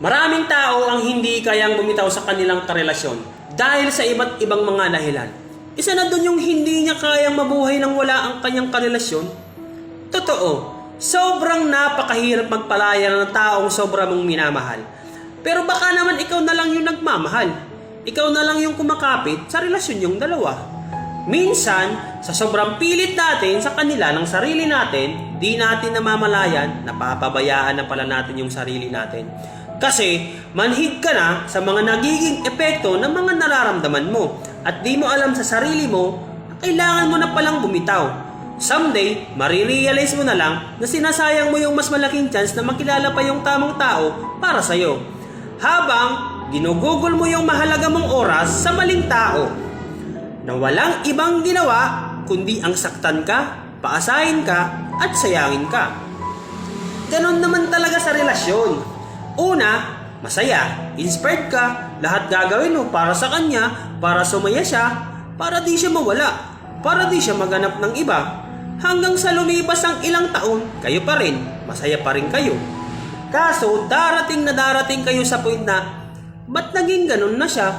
Maraming tao ang hindi kayang bumitaw sa kanilang karelasyon dahil sa iba't ibang mga dahilan. Isa na doon yung hindi niya kayang mabuhay nang wala ang kanyang karelasyon. Totoo, sobrang napakahirap magpalaya ng taong sobra mong minamahal. Pero baka naman ikaw na lang yung nagmamahal. Ikaw na lang yung kumakapit sa relasyon yung dalawa. Minsan, sa sobrang pilit natin sa kanila ng sarili natin, di natin namamalayan, napapabayaan na pala natin yung sarili natin. Kasi, manhid ka na sa mga nagiging epekto ng mga nararamdaman mo at di mo alam sa sarili mo na kailangan mo na palang bumitaw. Someday, marirealize mo na lang na sinasayang mo yung mas malaking chance na makilala pa yung tamang tao para sa'yo. Habang ginugugol mo yung mahalaga mong oras sa maling tao na walang ibang ginawa kundi ang saktan ka, paasahin ka, at sayangin ka. Ganon naman talaga sa relasyon. Una, masaya, inspired ka, lahat gagawin mo para sa kanya, para sumaya siya, para di siya mawala, para di siya maganap ng iba. Hanggang sa lumipas ang ilang taon, kayo pa rin, masaya pa rin kayo. Kaso, darating na darating kayo sa point na, ba't naging ganun na siya?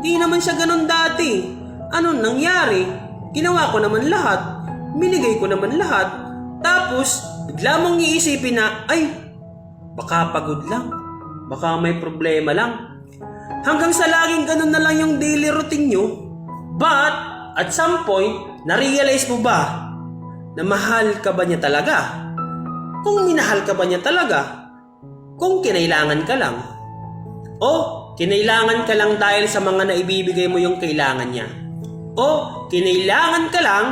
Di naman siya ganun dati. Anong nangyari? Ginawa ko naman lahat. Minigay ko naman lahat. Tapos, bigla mong iisipin na, ay, baka pagod lang. Baka may problema lang. Hanggang sa laging ganun na lang yung daily routine nyo. But, at some point, na-realize mo ba na mahal ka ba niya talaga? Kung minahal ka ba niya talaga? Kung kinailangan ka lang? O kinailangan ka lang dahil sa mga naibibigay mo yung kailangan niya? O kinailangan ka lang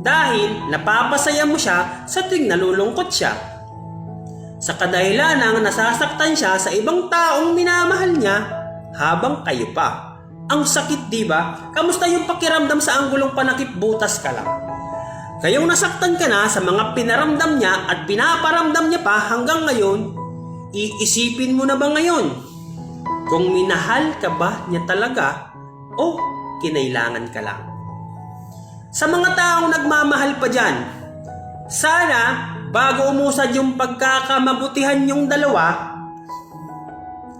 dahil napapasaya mo siya sa tuwing nalulungkot siya? Sa kadahilan ng nasasaktan siya sa ibang taong minamahal niya habang kayo pa. Ang sakit, di ba? Kamusta yung pakiramdam sa anggulong panakip butas ka lang? Kayong nasaktan ka na sa mga pinaramdam niya at pinaparamdam niya pa hanggang ngayon, iisipin mo na ba ngayon? Kung minahal ka ba niya talaga o kinailangan ka lang? Sa mga taong nagmamahal pa dyan, sana bago umusad yung pagkakamabutihan yung dalawa,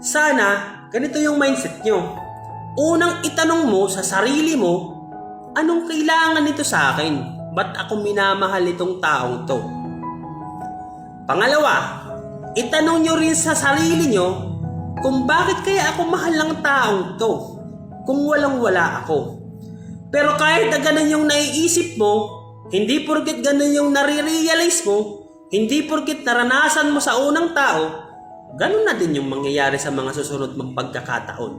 sana ganito yung mindset nyo. Unang itanong mo sa sarili mo, anong kailangan nito sa akin? Ba't ako minamahal itong taong to? Pangalawa, itanong nyo rin sa sarili nyo kung bakit kaya ako mahal ng taong to kung walang wala ako. Pero kahit na ganun yung naiisip mo, hindi porkit ganun yung nare-realize mo, hindi porkit naranasan mo sa unang tao, ganun na din yung mangyayari sa mga susunod mong pagkakataon.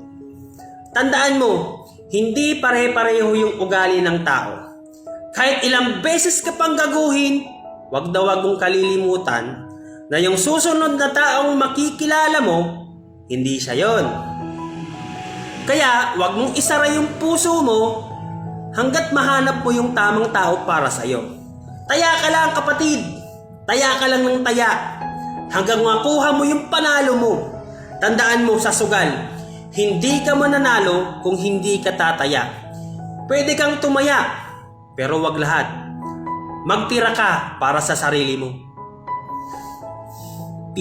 Tandaan mo, hindi pare-pareho yung ugali ng tao. Kahit ilang beses ka pang gaguhin, wag daw wag mong kalilimutan na yung susunod na taong makikilala mo, hindi siya yon. Kaya wag mong isara yung puso mo hanggat mahanap mo yung tamang tao para sa'yo. Taya ka lang kapatid, taya ka lang ng taya hanggang makuha mo yung panalo mo. Tandaan mo sa sugal, hindi ka mananalo kung hindi ka tataya. Pwede kang tumaya, pero wag lahat. Magtira ka para sa sarili mo.